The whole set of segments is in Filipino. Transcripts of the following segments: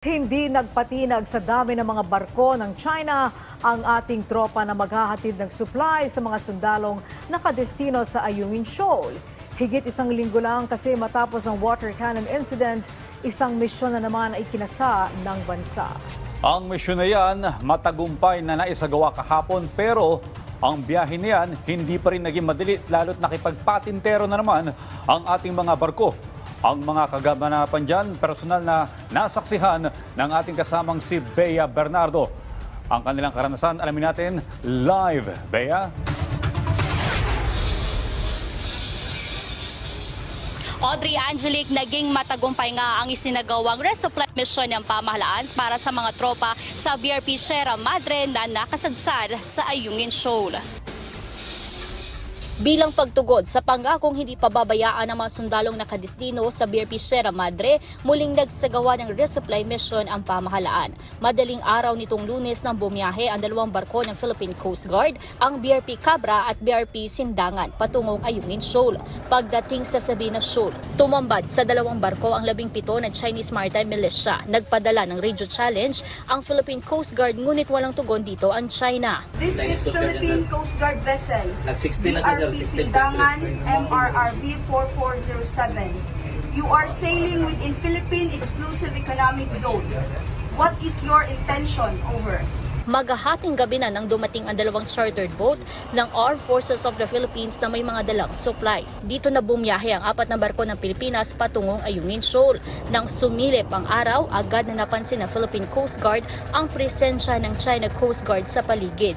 Hindi nagpatinag sa dami ng mga barko ng China ang ating tropa na maghahatid ng supply sa mga sundalong nakadestino sa Ayungin Shoal. Higit isang linggo lang kasi matapos ang water cannon incident, isang misyon na naman ay kinasa ng bansa. Ang misyon na yan, matagumpay na naisagawa kahapon pero ang biyahe niyan hindi pa rin naging madali lalo't nakipagpatintero na naman ang ating mga barko. Ang mga kaganapan dyan, personal na nasaksihan ng ating kasamang si Bea Bernardo. Ang kanilang karanasan, alamin natin live. Bea? Audrey Angelic, naging matagumpay nga ang isinagawang resupply mission ng pamahalaan para sa mga tropa sa BRP Sierra Madre na nakasadsad sa Ayungin Shoal. Bilang pagtugod sa pangakong hindi pababayaan ng mga sundalong nakadestino sa BRP Sierra Madre, muling nagsagawa ng resupply mission ang pamahalaan. Madaling araw nitong lunes nang bumiyahe ang dalawang barko ng Philippine Coast Guard, ang BRP Cabra at BRP Sindangan patungong Ayungin Shoal. Pagdating sa Sabina Shoal, tumambad sa dalawang barko ang labing pito ng Chinese Maritime Militia. Nagpadala ng radio challenge ang Philippine Coast Guard ngunit walang tugon dito ang China. This is Philippine Coast Guard vessel. Nag-16 na siya, 16 Sindangan MRRV 4407. You are sailing within Philippine Exclusive Economic Zone. What is your intention? Over. Magahating gabi na nang dumating ang dalawang chartered boat ng Armed Forces of the Philippines na may mga dalang supplies. Dito na bumiyahe ang apat na barko ng Pilipinas patungong Ayungin Shoal. Nang sumilip ang araw, agad na napansin ng Philippine Coast Guard ang presensya ng China Coast Guard sa paligid.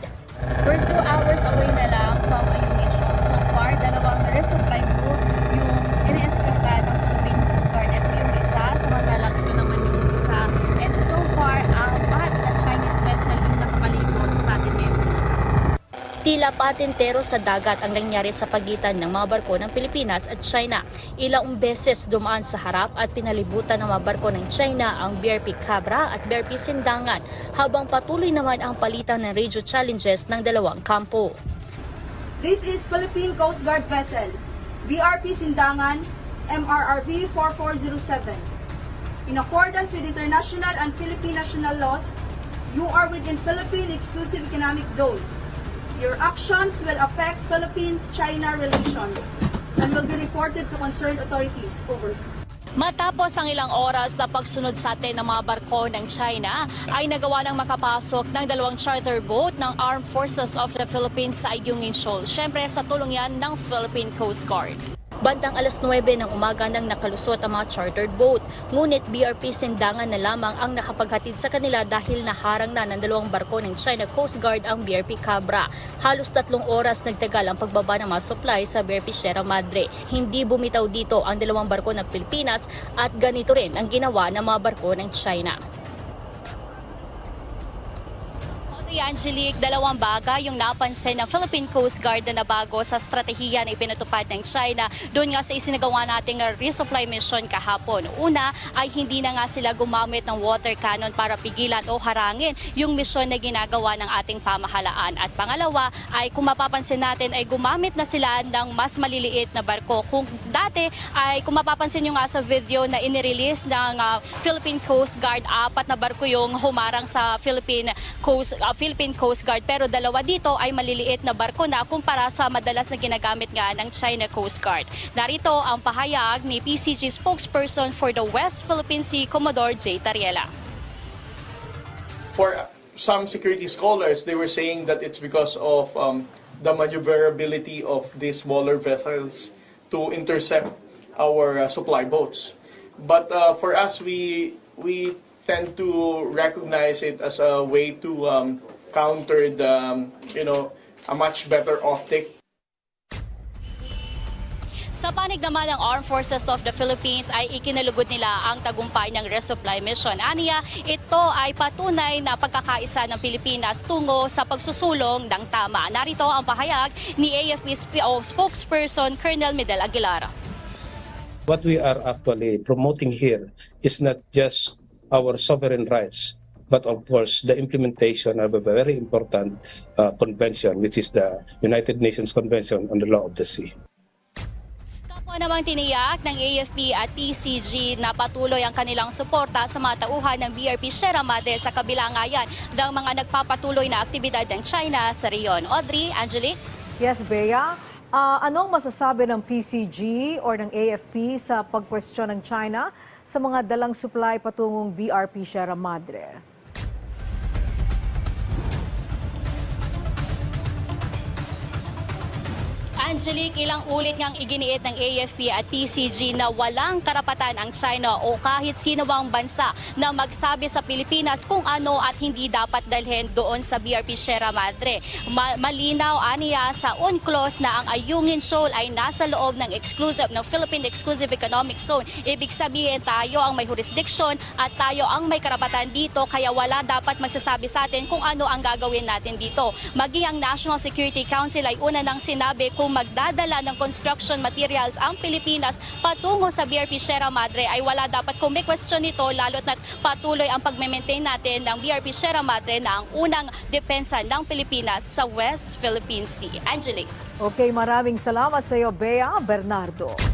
We're two hours away na lang from Ayungin Shoal. So far, dalawang resupply boat yung inieskata ng Philippine Coast Guard. Ito yung isa, samantalang ito naman yung isa. And so far, apat na Chinese vessel yung nakapalibot sa atin ngayon. Tila patintero sa dagat ang nangyari sa pagitan ng mga barko ng Pilipinas at China. Ilang beses dumaan sa harap at pinalibutan ng mga barko ng China ang BRP Cabra at BRP Sindangan habang patuloy naman ang palitan ng radio challenges ng dalawang kampo. This is Philippine Coast Guard vessel. BRP Sindangan MRRV 4407. In accordance with international and Philippine national laws, you are within Philippine Exclusive Economic Zone. Your actions will affect Philippines-China relations and will be reported to concerned authorities. Over. Matapos ang ilang oras na pagsunod sa atin ng mga barko ng China, ay nagawa ng makapasok ng dalawang charter boat ng Armed Forces of the Philippines sa Ayungin Shoal. Siyempre sa tulong yan ng Philippine Coast Guard. Bandang alas 9 ng umaga nang nakalusot ang mga chartered boat. Ngunit BRP Sindangan na lamang ang nakapaghatid sa kanila dahil naharang na ng dalawang barko ng China Coast Guard ang BRP Cabra. Halos tatlong oras nagtagal ang pagbaba ng mga supply sa BRP Sierra Madre. Hindi bumitaw dito ang dalawang barko ng Pilipinas at ganito rin ang ginawa ng mga barko ng China. Audrey Angelique, dalawang bagay yung napansin ng Philippine Coast Guard na nabago sa strategiya na ipinatupad ng China doon nga sa isinagawa nating resupply mission kahapon. Una ay hindi na nga sila gumamit ng water cannon para pigilan o harangin yung mission na ginagawa ng ating pamahalaan. At pangalawa ay kung mapapansin natin ay gumamit na sila ng mas maliliit na barko. Kung dati ay kung mapapansin nyo nga sa video na inirelease ng ah, Philippine Coast Guard, apat na barko yung humarang sa Philippine Coast ah, Philippine Coast Guard pero dalawa dito ay maliliit na barko na kumpara sa madalas na ginagamit nga ng China Coast Guard. Narito ang pahayag ni PCG spokesperson for the West Philippine Sea, Commodore J. Tariela. for some security scholars, they were saying that it's because of um, the maneuverability of these smaller vessels to intercept our uh, supply boats. But uh, for us, we we tend to recognize it as a way to um, counter the um, you know a much better optic Sa panig naman ng Armed Forces of the Philippines ay ikinalugod nila ang tagumpay ng resupply mission. Aniya, ito ay patunay na pagkakaisa ng Pilipinas tungo sa pagsusulong ng tama. Narito ang pahayag ni AFP spokesperson Colonel Medel Aguilar. What we are actually promoting here is not just our sovereign rights, but of course the implementation of a very important uh, convention, which is the United Nations Convention on the Law of the Sea. Kapwa namang tiniyak ng AFP at TCG na patuloy ang kanilang suporta sa mga tauhan ng BRP Sierra Madre sa kabila nga yan ng mga nagpapatuloy na aktibidad ng China sa reyon. Audrey, Angelique? Yes, Bea. Ah, anong masasabi ng PCG or ng AFP sa pagkwestiyon ng China sa mga dalang supply patungong BRP Sierra Madre? Angelique, ilang ulit ngang iginiit ng AFP at TCG na walang karapatan ang China o kahit sino bang bansa na magsabi sa Pilipinas kung ano at hindi dapat dalhin doon sa BRP Sierra Madre. Ma- malinaw aniya sa UNCLOS na ang Ayungin Shoal ay nasa loob ng exclusive ng Philippine Exclusive Economic Zone. Ibig sabihin tayo ang may jurisdiction at tayo ang may karapatan dito kaya wala dapat magsasabi sa atin kung ano ang gagawin natin dito. Maging ang National Security Council ay una nang sinabi kung magdadala ng construction materials ang Pilipinas patungo sa BRP Sierra Madre ay wala dapat kung question nito lalo't na patuloy ang pag-maintain natin ng BRP Sierra Madre na ang unang depensa ng Pilipinas sa West Philippine Sea. Angelique. Okay, maraming salamat sa iyo, Bea Bernardo.